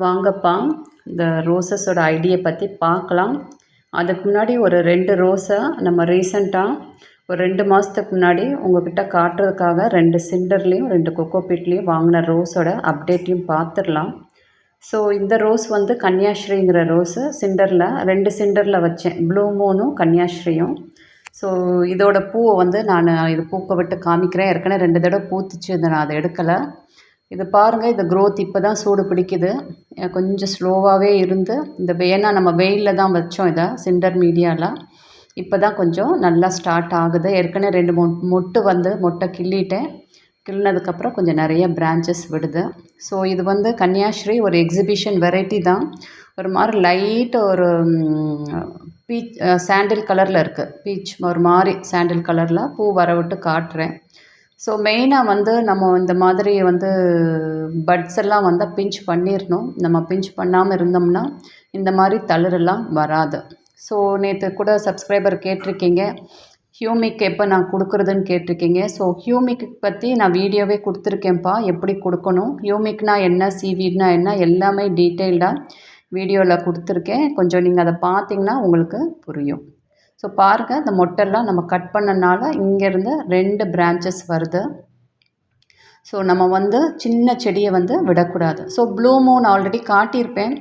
வாங்கப்பா இந்த ரோசஸோட ஐடியை பற்றி பார்க்கலாம். அதுக்கு முன்னாடி ஒரு ரெண்டு ரோஸை நம்ம ரீசெண்டாக ஒரு ரெண்டு மாதத்துக்கு முன்னாடி உங்கள்கிட்ட காட்டுறதுக்காக ரெண்டு சிண்டர்லேயும் ரெண்டு கொக்கோபீட்லேயும் வாங்கின ரோஸோட அப்டேட்டையும் பார்த்துடலாம். ஸோ இந்த ரோஸ் வந்து கன்னியாஸ்ரீங்கிற ரோஸு. சிண்டரில் ரெண்டு சிண்டரில் வச்சேன். ப்ளூ மூனும் கன்னியாஸ்ரீயும். ஸோ இதோட பூவை வந்து நான் இது பூக்க விட்டு காமிக்கிறேன். ஏற்கனவே ரெண்டு தடவை பூத்துச்சு இதை நான் அதை எடுக்கலை. இது பாருங்கள் இந்த க்ரோத் இப்போ தான் சூடு பிடிக்குது. கொஞ்சம் ஸ்லோவாகவே இருந்து இந்த ஏன்னா நம்ம வெயிலில் தான் வச்சோம் இதை சிண்டர் மீடியாவில் இப்போ தான் கொஞ்சம் நல்லா ஸ்டார்ட் ஆகுது. ஏற்கனவே ரெண்டு மொ மொட்டு வந்து மொட்டை கிள்ளிட்டேன். கிள்ளினதுக்கப்புறம் கொஞ்சம் நிறைய பிரான்ச்சஸ் விடுது. ஸோ இது வந்து கன்னியாஸ்ரீ ஒரு எக்ஸிபிஷன் வெரைட்டி தான். ஒரு மாதிரி லைட் ஒரு பீச் சாண்டில் கலரில் இருக்குது பீச் ஒரு மாதிரி சாண்டில் கலரில் பூ வர விட்டு காட்டுறேன். ஸோ மெயினாக வந்து நம்ம இந்த மாதிரி வந்து பட்ஸ் எல்லாம் வந்து பிஞ்ச் பண்ணிடணும் நம்ம பிஞ்ச் பண்ணாமல் இருந்தோம்னா இந்த மாதிரி தளிரெல்லாம் வராது. ஸோ நேற்று கூட சப்ஸ்கிரைபர் கேட்டிருக்கீங்க. ஹியூமிக் எப்போ நான் கொடுக்குறதுன்னு கேட்டிருக்கீங்க. ஸோ ஹியூமிக் பற்றி நான் வீடியோவே கொடுத்துருக்கேன்ப்பா. எப்படி கொடுக்கணும்? ஹியூமிக்னா என்ன? சிவிட்னா என்ன? எல்லாமே டீட்டெயில்டாக வீடியோவில் கொடுத்துருக்கேன். கொஞ்சம் நீங்கள் அதை பார்த்தீங்கன்னா உங்களுக்கு புரியும். ஸோ பாருங்கள் இந்த மொட்டெல்லாம் நம்ம கட் பண்ணனால இங்கேருந்து ரெண்டு பிரான்ச்சஸ் வருது. ஸோ நம்ம வந்து சின்ன செடியை வந்து விடக்கூடாது. ஸோ ப்ளூ மூன் ஆல்ரெடி காட்டியிருப்பேன்.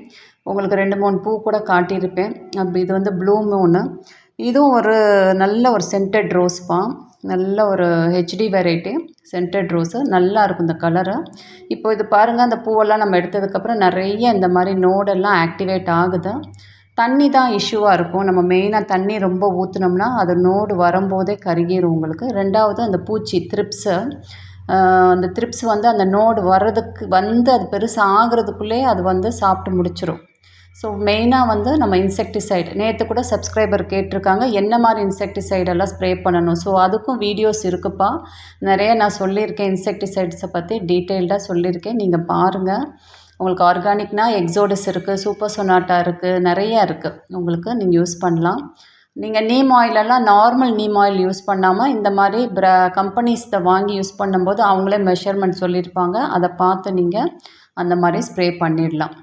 உங்களுக்கு ரெண்டு மூணு பூ கூட காட்டியிருப்பேன். அப்படி இது வந்து ப்ளூ மூனு இதுவும் ஒரு நல்ல ஒரு சென்டட் ரோஸ்ப்பா நல்ல ஒரு ஹெச்டி வெரைட்டி சென்டட் ரோஸு நல்லா இருக்கும் இந்த கலரு இப்போ இது பாருங்கள் அந்த பூவெல்லாம் நம்ம எடுத்ததுக்கப்புறம் நிறைய இந்த மாதிரி நோடெல்லாம் ஆக்டிவேட் ஆகுது. தண்ணி தான் இஷ்யூவாக இருக்கும். நம்ம மெயினாக தண்ணி ரொம்ப ஊற்றுனோம்னா அது நோடு வரும்போதே கருகிரும் உங்களுக்கு. ரெண்டாவது அந்த பூச்சி த்ரிப்ஸு அந்த த்ரிப்ஸ் வந்து அந்த நோடு வர்றதுக்கு வந்து அது பெருசாக ஆகிறதுக்குள்ளே அது வந்து சாப்பிட்டு முடிச்சிடும் ஸோ மெயினாக வந்து நம்ம இன்செக்டிசைட் நேற்று கூட சப்ஸ்கிரைபர் கேட்டிருக்காங்க என்ன மாதிரி இன்செக்டிசைடெல்லாம் ஸ்ப்ரே பண்ணணும்? ஸோ அதுக்கும் வீடியோஸ் இருக்குப்பா. நிறைய நான் சொல்லியிருக்கேன் இன்செக்டிசைட்ஸை பற்றி டீட்டெயில்டாக சொல்லியிருக்கேன். நீங்கள் பாருங்கள் உங்களுக்கு ஆர்கானிக்னா எக்ஸோடஸ் இருக்குது சூப்பர் சொனாட்டா இருக்குது நிறையா இருக்குது உங்களுக்கு நீங்கள் யூஸ் பண்ணலாம். நீங்கள் நீம் ஆயிலெல்லாம் நார்மல் நீம் ஆயில் யூஸ் பண்ணாமல் இந்த மாதிரி ப்ர கம்பெனிஸ்தை வாங்கி யூஸ் பண்ணும்போது அவங்களே மெஷர்மெண்ட் சொல்லியிருப்பாங்க. அதை பார்த்து நீங்கள் அந்த மாதிரி ஸ்ப்ரே பண்ணிடலாம்.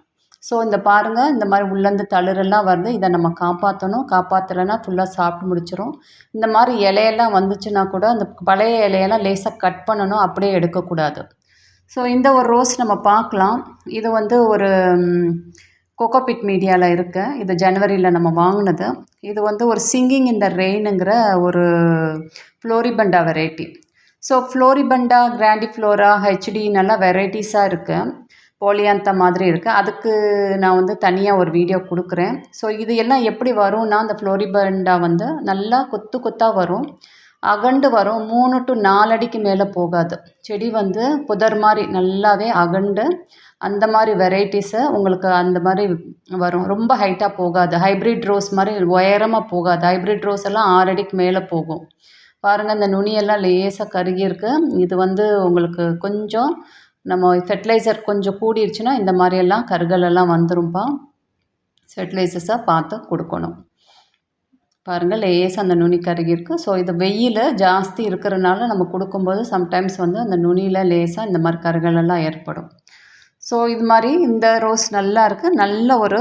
ஸோ இந்த பாருங்கள் இந்த மாதிரி உள்ளேருந்து தளிரெல்லாம் வருது இதை நம்ம காப்பாற்றணும் காப்பாற்றலைன்னா ஃபுல்லாக சாப்பிட்டு முடிச்சிடும் இந்த மாதிரி இலையெல்லாம் வந்துச்சுன்னா கூட அந்த பழைய இலையெல்லாம் லேசாக கட் பண்ணணும் அப்படியே எடுக்கக்கூடாது. ஸோ இந்த ஒரு ரோஸ் நம்ம பார்க்கலாம். இது வந்து ஒரு கோகோபிட் மீடியாவில் இருக்க. இது ஜனவரியில் நம்ம வாங்கினது. இது வந்து ஒரு சிங்கிங் இந்த ரெயினுங்கிற ஒரு floribunda variety so floribunda grandiflora HT நல்லா வெரைட்டிஸாக இருக்குது போலியாந்த மாதிரி இருக்குது அதுக்கு நான் வந்து தனியாக ஒரு வீடியோ கொடுக்குறேன். ஸோ இது எல்லாம் எப்படி வரும்னா அந்த ஃப்ளோரிபண்டா வந்து நல்லா கொத்து கொத்தாக வரும். அகண்டு வரும் மூணு டு நாலு அடிக்கு மேலே போகாது. செடி வந்து புதர் மாதிரி நல்லாவே அகண்டு அந்த மாதிரி வெரைட்டிஸை உங்களுக்கு அந்த மாதிரி வரும். ரொம்ப ஹைட்டாக போகாது. ஹைப்ரிட் ரோஸ் மாதிரி உயரமாக போகாது. ஹைப்ரிட் ரோஸ் எல்லாம் ஆறு அடிக்கு மேலே போகும். பாருங்கள் இந்த நுனியெல்லாம் லேசாக கருகியிருக்கு இது வந்து உங்களுக்கு கொஞ்சம் நம்ம ஃபெர்டிலைசர் கொஞ்சம் கூடிருச்சுன்னா இந்த மாதிரியெல்லாம் கருகலெல்லாம் வந்துரும்ப்பா ஃபெர்டிலைசர்ஸாக பார்த்து கொடுக்கணும். பாருங்கள் லேசாக அந்த நுனி கருகிருக்கு ஸோ இது வெயில் ஜாஸ்தி இருக்கிறனால நம்ம கொடுக்கும்போது சம்டைம்ஸ் வந்து அந்த நுனியில் லேசாக இந்த மாதிரி கருகளெல்லாம் ஏற்படும். ஸோ இது மாதிரி இந்த ரோஸ் நல்லா இருக்குது நல்ல ஒரு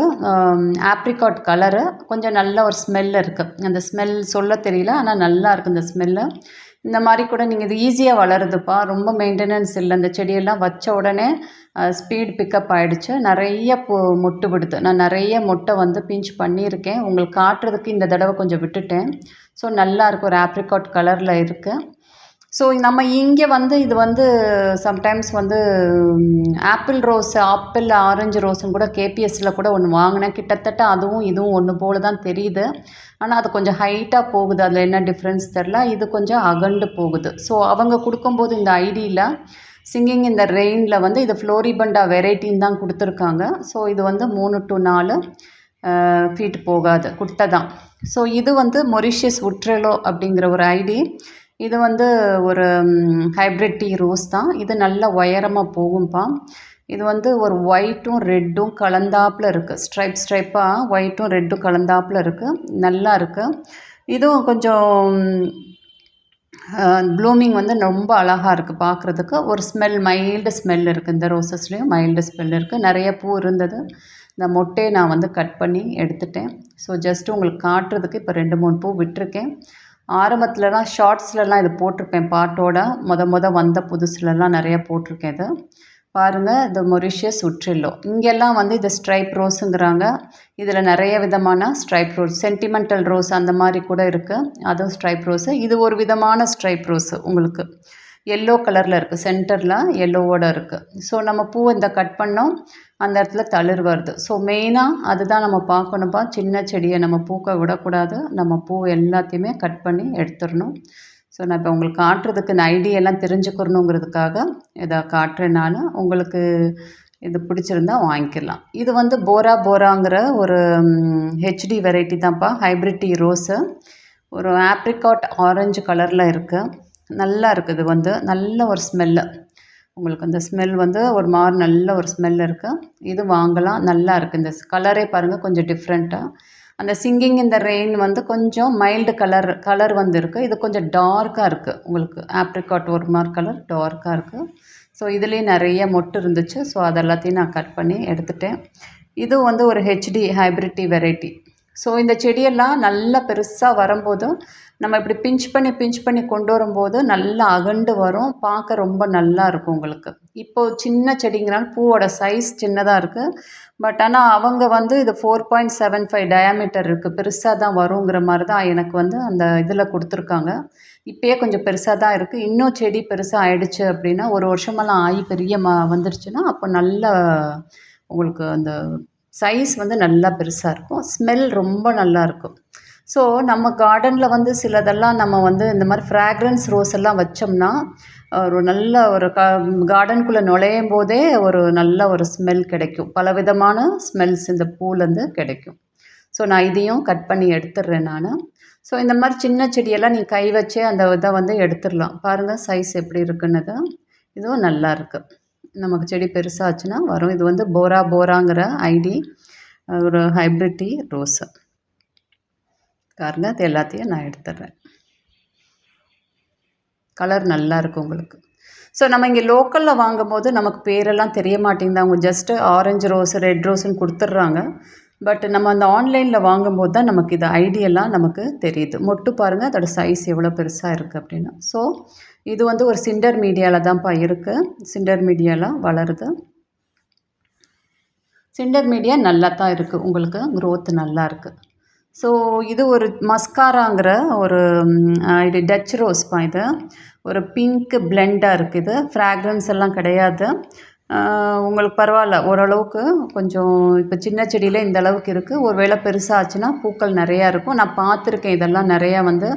ஆப்ரிகாட் கலரு கொஞ்சம் நல்ல ஒரு ஸ்மெல் இருக்குது அந்த ஸ்மெல் சொல்ல தெரியல ஆனால் நல்லா இருக்குது இந்த ஸ்மெல்லு இந்த மாதிரி கூட நீங்கள் இது ஈஸியாக வளருதுப்பா. ரொம்ப மெயின்டெனன்ஸ் இல்லை. இந்த செடியெல்லாம் வச்ச உடனே ஸ்பீட் பிக்கப் ஆகிடுச்சு நிறைய பொ மொட்டு விடுது. நான் நிறைய மொட்டை வந்து பிஞ்ச் பண்ணியிருக்கேன். உங்களுக்கு காட்டுறதுக்கு இந்த தடவை கொஞ்சம் விட்டுட்டேன். ஸோ நல்லா ஒரு ஆப்ரிகாட் கலரில் இருக்குது ஸோ நம்ம இங்கே வந்து இது வந்து சம்டைம்ஸ் வந்து ஆப்பிள் ரோஸ் ஆப்பிள் ஆரஞ்சு ரோஸும் கூட கேபிஎஸ்சில் கூட ஒன்று வாங்கினேன். கிட்டத்தட்ட அதுவும் இதுவும் ஒன்று போல் தான் தெரியுது. ஆனால் அது கொஞ்சம் ஹைட்டாக போகுது. அதில் என்ன டிஃப்ரென்ஸ் தெரில இது கொஞ்சம் அகண்டு போகுது. ஸோ அவங்க கொடுக்கும்போது இந்த ஐடியில் சிங்கிங் இந்த ரெயினில் வந்து இது ஃப்ளோரிபண்டா வெரைட்டின்னு தான் கொடுத்துருக்காங்க. ஸோ இது வந்து மூணு டு நாலு ஃபீட் போகாது. குட்டை தான். ஸோ இது வந்து மொரிஷியஸ் உட்ரெலோ அப்படிங்கிற ஒரு ஐடி. இது வந்து ஒரு ஹைப்ரிட் டீ ரோஸ் தான். இது நல்ல உயரமாக போகும்பா. இது வந்து ஒரு ஒயிட்டும் ரெட்டும் கலந்தாப்பில் இருக்குது ஸ்ட்ரைப் ஸ்ட்ரைப்பாக ஒயிட்டும் ரெட்டும் கலந்தாப்பில் இருக்குது நல்லா இருக்குது இதுவும் கொஞ்சம் ப்ளூமிங் வந்து ரொம்ப அழகாக இருக்குது பார்க்குறதுக்கு ஒரு ஸ்மெல் மைல்டு ஸ்மெல் இருக்குது இந்த ரோசஸ்லேயும் மைல்டு ஸ்மெல் இருக்குது நிறைய பூ இருந்தது. இந்த மொட்டையை நான் வந்து கட் பண்ணி எடுத்துட்டேன். ஸோ ஜஸ்ட்டு உங்களுக்கு காட்டுறதுக்கு இப்போ ரெண்டு மூணு பூ விட்டுருக்கேன். ஆரம்பத்துலலாம் ஷார்ட்ஸ்லலாம் இது போட்டிருப்பேன் பாட்டோட. மொத மொத வந்த புதுசுலலாம் நிறைய போட்டிருக்கேன் இது. பாருங்கள் இது மொரிஷியஸ் உற்றில்லோ இங்கெல்லாம் வந்து இது ஸ்ட்ரைப் ரோஸுங்கிறாங்க. இதில் நிறைய விதமான ஸ்ட்ரைப் ரோஸ் சென்டிமெண்டல் ரோஸ் அந்த மாதிரி கூட இருக்குது அதுவும் ஸ்ட்ரைப் ரோஸு. இது ஒரு விதமான ஸ்ட்ரைப் ரோஸு உங்களுக்கு. எல்லோ கலரில் இருக்குது சென்டரில் எல்லோவோட இருக்குது ஸோ நம்ம பூ இந்த கட் பண்ணோம் அந்த இடத்துல தளிர் வருது. ஸோ மெயினாக அதுதான் நம்ம பார்க்கணும்ப்பா சின்ன செடியை நம்ம பூக்க விடக்கூடாது. நம்ம பூ எல்லாத்தையுமே கட் பண்ணி எடுத்துடணும். ஸோ நான் இப்போ உங்களுக்கு காட்டுறதுக்கு இந்த ஐடியெல்லாம் தெரிஞ்சுக்கணுங்கிறதுக்காக இதை காட்டுறேன் நான் உங்களுக்கு இது பிடிச்சிருந்தா வாங்கிக்கலாம். இது வந்து போரா போராங்கிற ஒரு ஹெச்டி வெரைட்டி தான்ப்பா. ஹைப்ரிட்டி ரோஸு ஒரு ஆப்ரிகாட் ஆரஞ்சு கலரில் இருக்குது நல்லா இருக்குது வந்து நல்ல ஒரு ஸ்மெல்லு உங்களுக்கு அந்த ஸ்மெல் வந்து ஒரு மாதிரி நல்ல ஒரு ஸ்மெல் இருக்குது இது வாங்கலாம் நல்லா இருக்குது இந்த கலரே பாருங்கள் கொஞ்சம் டிஃப்ரெண்ட்டாக அந்த சிங்கிங் இந்த ரெயின் வந்து கொஞ்சம் மைல்டு கலர் கலர் வந்துருக்கு இது கொஞ்சம் டார்க்காக இருக்குது உங்களுக்கு ஆப்ரிகாட் ஒரு மாதிரி கலர் டார்க்காக இருக்குது ஸோ இதுலேயும் நிறைய மொட்டு இருந்துச்சு. ஸோ அதெல்லாத்தையும் நான் கட் பண்ணி எடுத்துட்டேன். இது வந்து ஒரு ஹெச்டி ஹைப்ரிட்டி வெரைட்டி ஸோ இந்த செடியெல்லாம் நல்லா பெருசாக வரும்போதும் நம்ம இப்படி பிஞ்ச் பண்ணி பிஞ்ச் பண்ணி கொண்டு வரும்போது நல்லா அகண்டு வரும். பார்க்க ரொம்ப நல்லா இருக்கும் உங்களுக்கு. இப்போது சின்ன செடிங்கிறனால பூவோட சைஸ் சின்னதாக இருக்குது பட் ஆனால் அவங்க வந்து இது four point seven five diameter இருக்குது பெருசாக தான் வருங்கிற மாதிரி தான் எனக்கு வந்து அந்த இதில் கொடுத்துருக்காங்க. இப்போயே கொஞ்சம் பெருசாக தான் இருக்குது இன்னும் செடி பெருசாக ஆயிடுச்சு அப்படின்னா ஒரு வருஷமெல்லாம் ஆகி பெரிய ம வந்துருச்சுன்னா அப்போ நல்ல உங்களுக்கு அந்த சைஸ் வந்து நல்லா பெருசாக இருக்கும். ஸ்மெல் ரொம்ப நல்லாயிருக்கும் ஸோ நம்ம கார்டனில் வந்து சிலதெல்லாம் நம்ம வந்து இந்த மாதிரி ஃப்ராக்ரன்ஸ் ரோஸ் எல்லாம் வச்சோம்னா ஒரு நல்ல ஒரு க கார்டனுக்குள்ளே நுழையும் போதே ஒரு நல்ல ஒரு ஸ்மெல் கிடைக்கும். பலவிதமான ஸ்மெல்ஸ் இந்த பூலேருந்து கிடைக்கும். ஸோ நான் இதையும் கட் பண்ணி எடுத்துடுறேன் நான். ஸோ இந்த மாதிரி சின்ன செடியெல்லாம் நீ கை வச்சே அந்த இதை வந்து எடுத்துடலாம் பாருங்கள் சைஸ் எப்படி இருக்குன்னது இதுவும் நல்லாயிருக்கு நமக்கு செடி பெருசாச்சுன்னா வரும். இது வந்து போரா போராங்கிற ஐடி ஒரு ஹைப்ரிட்டி ரோஸு பாருங்க அது எல்லாத்தையும் நான் எடுத்துடுறேன். கலர் நல்லா இருக்கும் உங்களுக்கு. ஸோ நம்ம இங்கே லோக்கலில் வாங்கும் போது நமக்கு பேரெல்லாம் தெரிய மாட்டேங்குது அவங்க ஜஸ்ட்டு ஆரஞ்சு ரோஸ் ரெட் ரோஸ்ன்னு கொடுத்துட்றாங்க. பட் நம்ம அந்த ஆன்லைனில் வாங்கும்போது தான் நமக்கு இது ஐடியெல்லாம் நமக்கு தெரியுது. மொட்டு பாருங்கள் அதோடய சைஸ் எவ்வளோ பெருசாக இருக்குது அப்படின்னு. ஸோ இது வந்து ஒரு சிண்டர் மீடியாவில் தான்ப்பா இருக்குது சிண்டர் மீடியாவில் வளருது. சிண்டர் மீடியா நல்லா தான் இருக்குது உங்களுக்கு க்ரோத் நல்லா இருக்குது ஸோ இது ஒரு மஸ்காராங்கிற ஒரு இது டச் ரோஸ்ப்பா இது. ஒரு பிங்க் பிளெண்டாக இருக்குது ஃப்ராக்ரன்ஸ் எல்லாம் கிடையாது. உங்களுக்கு பரவாயில்ல. ஓரளவுக்கு கொஞ்சம் இப்போ சின்ன செடியில் இந்த அளவுக்கு இருக்குது ஒரு வேளை பெருசாச்சுன்னா பூக்கள் நிறையா இருக்கும். நான் பார்த்துருக்கேன். இதெல்லாம் நிறையா வந்து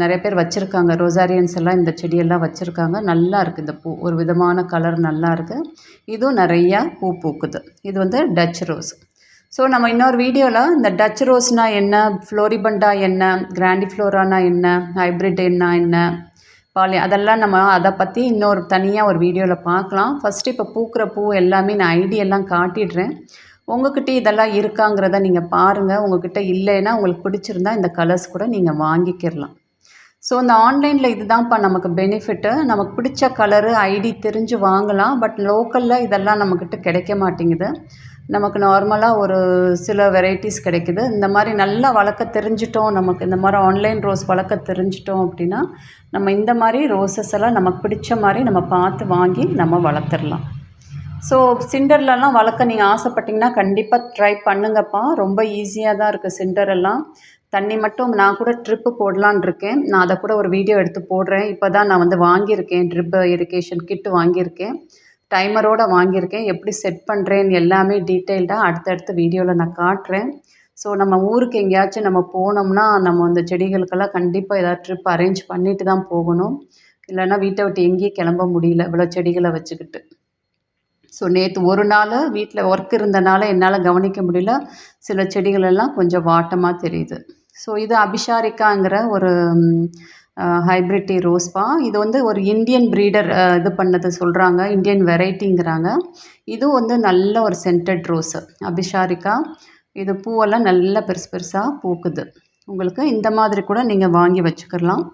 நிறைய பேர் வச்சுருக்காங்க. ரொசாரியன்ஸ் எல்லாம் இந்த செடியெல்லாம் வச்சுருக்காங்க. நல்லா இருக்குது இந்த பூ ஒரு விதமான கலர் நல்லா இருக்குது இதுவும் நிறையா பூ பூக்குது. இது வந்து டச் ரோஸ் ஸோ நம்ம இன்னொரு வீடியோவில் இந்த டச் ரோஸ்னால் என்ன ஃப்ளோரிபண்டா என்ன கிராண்டிஃப்ளோரானா என்ன ஹைப்ரிட் என்ன என்ன பாலி அதெல்லாம் நம்ம அதை பற்றி இன்னொரு தனியாக ஒரு வீடியோவில் பார்க்கலாம். ஃபஸ்ட்டு இப்போ பூக்கிற பூ எல்லாமே நான் ஐடியெல்லாம் காட்டிடுறேன். உங்கள்கிட்ட இதெல்லாம் இருக்காங்கிறத நீங்கள் பாருங்கள் உங்கள்கிட்ட இல்லைன்னா உங்களுக்கு பிடிச்சிருந்தா இந்த கலர்ஸ் கூட நீங்கள் வாங்கிக்கிடலாம் ஸோ இந்த ஆன்லைனில் இதுதான்ப்பா நமக்கு பெனிஃபிட்டு நமக்கு பிடிச்ச கலரு ஐடி தெரிஞ்சு வாங்கலாம். பட் லோக்கலில் இதெல்லாம் நம்மக்கிட்ட கிடைக்க மாட்டேங்குது. நமக்கு நார்மலாக ஒரு சில வெரைட்டிஸ் கிடைக்குது. இந்த மாதிரி நல்லா வளர்க்க தெரிஞ்சிட்டோம். நமக்கு இந்த மாதிரி ஆன்லைன் ரோஸ் வளர்க்க தெரிஞ்சிட்டோம் அப்படின்னா நம்ம இந்த மாதிரி ரோசஸ் எல்லாம் நமக்கு பிடிச்ச மாதிரி நம்ம பார்த்து வாங்கி நம்ம வளர்த்துடலாம் ஸோ சிண்டர்லலாம் வளர்க்க நீங்கள் ஆசைப்பட்டிங்கன்னா கண்டிப்பாக ட்ரை பண்ணுங்கப்பா. ரொம்ப ஈஸியாக தான் இருக்குது சிண்டரெல்லாம். தண்ணி மட்டும் நான் கூட ட்ரிப்பு போடலான் இருக்கேன். நான் அதை கூட ஒரு வீடியோ எடுத்து போடுறேன். இப்போ தான் நான் வந்து வாங்கியிருக்கேன். ட்ரிப்பு இரிகேஷன் கிட்டு வாங்கியிருக்கேன். டைமரோடு வாங்கியிருக்கேன். எப்படி செட் பண்ணுறேன்னு எல்லாமே டீட்டெயில்டாக அடுத்தடுத்த வீடியோவில் நான் காட்டுறேன். ஸோ நம்ம ஊருக்கு எங்கேயாச்சும் நம்ம போனோம்னா நம்ம அந்த செடிகளுக்கெல்லாம் கண்டிப்பாக ஏதாவது ட்ரிப் அரேஞ்ச் பண்ணிட்டு தான் போகணும். இல்லைன்னா வீட்டை விட்டு எங்கேயும் கிளம்ப முடியல. இவ்வளோ செடிகளை வச்சுக்கிட்டு. ஸோ நேற்று ஒரு நாள் வீட்டில் ஒர்க் இருந்தனால என்னால் கவனிக்க முடியல. சில செடிகளெல்லாம் கொஞ்சம் வாட்டமாக தெரியுது. ஸோ இது அபிஷாரிக்காங்கிற ஒரு ஹைப்ரிட்டி ரோஸ்பா இது வந்து ஒரு இந்தியன் ப்ரீடர் இது பண்ணது சொல்கிறாங்க இந்தியன் வெரைட்டிங்கிறாங்க இதுவும் வந்து நல்ல ஒரு சென்டட் ரோஸு அபிஷாரிக்கா. இது பூவெல்லாம் நல்லா பெருசு பெருசாக பூக்குது. உங்களுக்கு இந்த மாதிரி கூட நீங்கள் வாங்கி வச்சுக்கலாம்.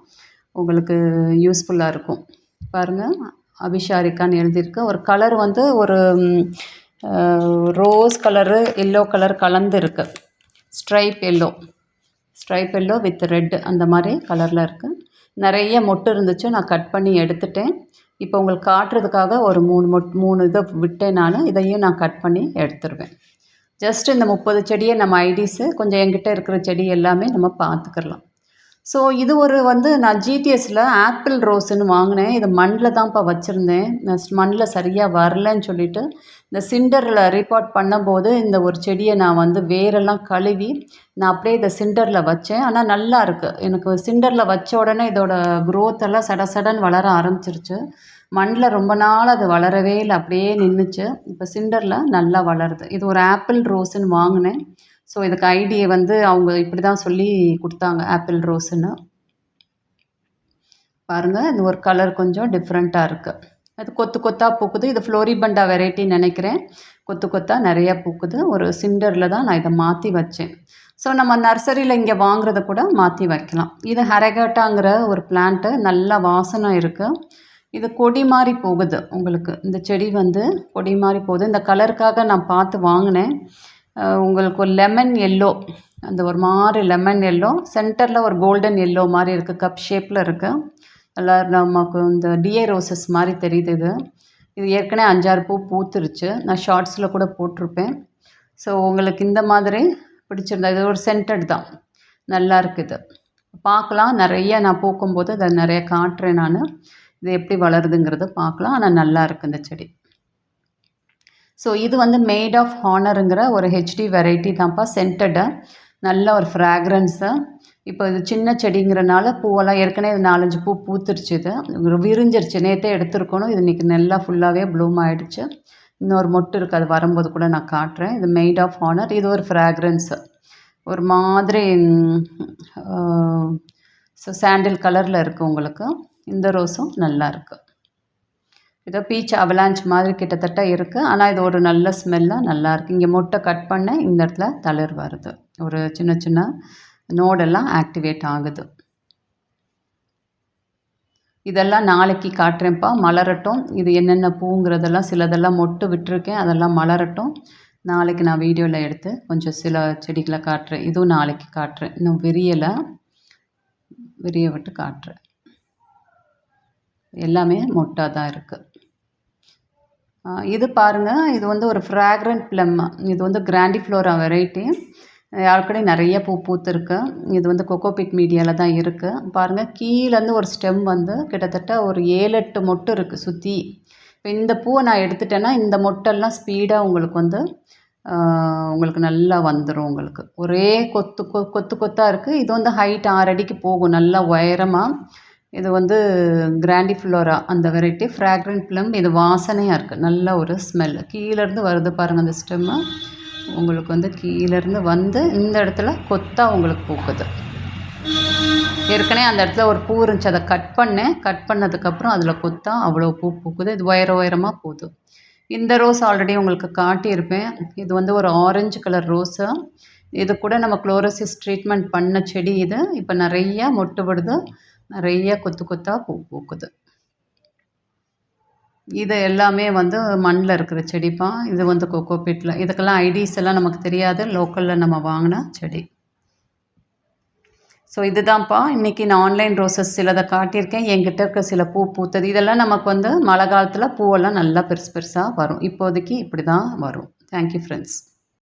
உங்களுக்கு யூஸ்ஃபுல்லாக இருக்கும். பாருங்கள் அபிஷாரிக்கான்னு எழுதியிருக்கு. ஒரு கலர் வந்து ஒரு ரோஸ் கலரு எல்லோ கலர் கலந்து இருக்கு stripe yellow stripe yellow with red அந்த மாதிரி கலரில் இருக்குது நிறைய மொட்டு இருந்துச்சு. நான் கட் பண்ணி எடுத்துட்டேன். இப்போ உங்களுக்கு காட்டுறதுக்காக ஒரு மூணு மொட் மூணு இதை விட்டேன் நான். இதையும் நான் கட் பண்ணி எடுத்துருவேன். ஜஸ்ட் இந்த முப்பது செடியை நம்ம ஐடிஸு கொஞ்சம் என்கிட்ட இருக்கிற செடி எல்லாமே நம்ம பார்த்துக்கலாம். ஸோ இது ஒரு வந்து நான் ஜிடிஎஸில் ஆப்பிள் ரோஸுன்னு வாங்கினேன். இது மண்ணில் தான்ப்பா வச்சுருந்தேன். மண்ணில் சரியாக வரலன்னு சொல்லிட்டு இந்த சிண்டரில் ரிப்போர்ட் பண்ணும்போது இந்த ஒரு செடியை நான் வந்து வேரெல்லாம் கழுவி நான் அப்படியே இதை சிண்டரில் வச்சேன். ஆனால் நல்லா இருக்குது எனக்கு சிண்டரில் வச்ச உடனே இதோட க்ரோத் எல்லாம் சட சடன் வளர ஆரம்பிச்சிருச்சு. மண்ணில் ரொம்ப நாள் அது வளரவே இல்லை. அப்படியே நின்றுச்சு இப்போ சிண்டரில் நல்லா வளருது. இது ஒரு ஆப்பிள் ரோஸுன்னு வாங்கினேன். ஸோ இதுக்கு ஐடியை வந்து அவங்க இப்படி தான் சொல்லி கொடுத்தாங்க ஆப்பிள் ரோஸுன்னு பாருங்கள் இந்த ஒரு கலர் கொஞ்சம் டிஃப்ரெண்ட்டாக இருக்குது அது கொத்து கொத்தாக பூக்குது. இது ஃப்ளோரிபண்டா வெரைட்டின்னு நினைக்கிறேன். கொத்து கொத்தாக நிறையா பூக்குது. ஒரு சிண்டரில் தான் நான் இதை மாற்றி வச்சேன். ஸோ நம்ம நர்சரியில் இங்கே வாங்குறத கூட மாற்றி வைக்கலாம். இது ஹரகட்டாங்கிற ஒரு பிளான்ட்டு நல்லா வாசனை இருக்குது இது கொடி மாதிரி போகுது உங்களுக்கு. இந்த செடி வந்து கொடி மாதிரி போகுது. இந்த கலருக்காக நான் பார்த்து வாங்கினேன். உங்களுக்கு ஒரு லெமன் எல்லோ அந்த ஒரு மாதிரி லெமன் எல்லோ சென்டரில் ஒரு கோல்டன் எல்லோ மாதிரி இருக்குது கப் ஷேப்பில் இருக்குது நல்லா நமக்கு இந்த டிஏ ரோசஸ் மாதிரி தெரியுது இது. இது ஏற்கனவே அஞ்சாறு பூ பூத்துருச்சு. நான் ஷார்ட்ஸில் கூட போட்டிருப்பேன். ஸோ உங்களுக்கு இந்த மாதிரி பிடிச்சிருந்தா இது ஒரு சென்டட் தான். நல்லா இருக்குது பார்க்கலாம். நிறைய நான் பூக்கும்போது அதை நிறைய காட்டுறேன் நான். இது எப்படி வளருதுங்கிறத பார்க்கலாம். ஆனால் நல்லா இருக்குது இந்த செடி. ஸோ இது வந்து மேட் ஆஃப் ஹானருங்கிற ஒரு ஹெச்டி வெரைட்டி தான்ப்பா சென்டடு நல்ல ஒரு ஃப்ராக்ரன்ஸு இப்போ இது சின்ன செடிங்கிறனால பூவெல்லாம் ஏற்கனவே இது நாலஞ்சு பூ பூத்துருச்சு இது. ஒரு விரிஞ்சிருச்சு. நேற்றே எடுத்துருக்கணும். இது இன்றைக்கி நல்லா ஃபுல்லாகவே ப்ளூம் ஆகிடுச்சு இன்னொரு மொட்டு இருக்குது அது வரும்போது கூட நான் காட்டுறேன். இது மெய்ட் ஆஃப் ஹானர் இது ஒரு ஃப்ராக்ரன்ஸு ஒரு மாதிரி ஸோ சாண்டில் கலரில் இருக்குது உங்களுக்கு. இந்த ரோஸும் நல்லா இருக்குது ஏதோ பீச் அவலாஞ்ச் மாதிரி கிட்டத்தட்ட இருக்குது ஆனால் இது ஒரு நல்ல ஸ்மெல்லாக நல்லாயிருக்கு இங்கே மொட்டை கட் பண்ண இந்த இடத்துல தளிர் வருது. ஒரு சின்ன சின்ன நோடெல்லாம் ஆக்டிவேட் ஆகுது. இதெல்லாம் நாளைக்கு காட்டுறேன்ப்பா. மலரட்டும். இது என்னென்ன பூங்கிறதெல்லாம் சிலதெல்லாம் மொட்டு விட்டுருக்கேன். அதெல்லாம் மலரட்டும். நாளைக்கு நான் வீடியோவில் எடுத்து கொஞ்சம் சில செடிகளை காட்டுறேன். இதுவும் நாளைக்கு காட்டுறேன். இன்னும் விரியலை. விரிய விட்டு காட்டுறேன். எல்லாமே மொட்டாக தான் இருக்குது இது பாருங்கள் இது வந்து ஒரு ஃப்ராக்ரண்ட் ப்ளம் இது வந்து கிராண்டிஃப்ளோரா வெரைட்டி ஆல்ரெடி நிறைய பூ பூத்துருக்கு. இது வந்து கொக்கோபிட் மீடியாவில் தான் இருக்குது பாருங்கள் கீழேருந்து ஒரு ஸ்டெம் வந்து கிட்டத்தட்ட ஒரு ஏழு எட்டு மொட்டு இருக்குது சுற்றி இப்போ இந்த பூவை நான் எடுத்துட்டேன்னா இந்த மொட்டெல்லாம் ஸ்பீடாக உங்களுக்கு வந்து உங்களுக்கு நல்லா வந்துடும் உங்களுக்கு. ஒரே கொத்து கொ கொத்து கொத்தாக இருக்குது இது வந்து ஹைட் ஆறு அடிக்கு போகும். நல்லா உயரமாக இது வந்து கிராண்டிஃப்ளோரா அந்த வெரைட்டி. ஃப்ராக்ரண்ட் ப்ளம் இது வாசனையாக இருக்குது நல்ல ஒரு ஸ்மெல் கீழேருந்து வருது பாருங்கள் அந்த ஸ்டெம்மு உங்களுக்கு வந்து கீழேருந்து வந்து இந்த இடத்துல கொத்தாக உங்களுக்கு பூக்குது. ஏற்கனவே அந்த இடத்துல ஒரு பூ இருந்துச்சு. அதை கட் பண்ணேன். கட் பண்ணதுக்கப்புறம் அதில் கொத்தா அவ்வளோ பூ பூக்குது. இது உயர உயரமாக போகுது. இந்த ரோஸ் ஆல்ரெடி உங்களுக்கு காட்டியிருப்பேன். இது வந்து ஒரு ஆரஞ்சு கலர் ரோஸு இது கூட நம்ம குளோரோசிஸ் ட்ரீட்மெண்ட் பண்ண செடி இது. இப்போ நிறையா மொட்டு விடுது நிறைய கொத்து கொத்தாக பூ பூக்குது. இது எல்லாமே வந்து மண்ணில் இருக்கிற செடிப்பா இது வந்து கொக்கோ பீட்டில் இதுக்கெல்லாம் ஐடிஸ் எல்லாம் நமக்கு தெரியாது. லோக்கலில் நம்ம வாங்கின செடி. ஸோ இதுதான்ப்பா. இன்றைக்கி நான் ஆன்லைன் ரோசஸ் சிலதை காட்டியிருக்கேன். என்கிட்ட இருக்க சில பூ பூத்தது. இதெல்லாம் நமக்கு வந்து மழை காலத்தில் பூவெல்லாம் நல்லா பெருசு பெருசாக வரும். இப்போதைக்கு இப்படி தான் வரும் தேங்க்யூ ஃப்ரெண்ட்ஸ்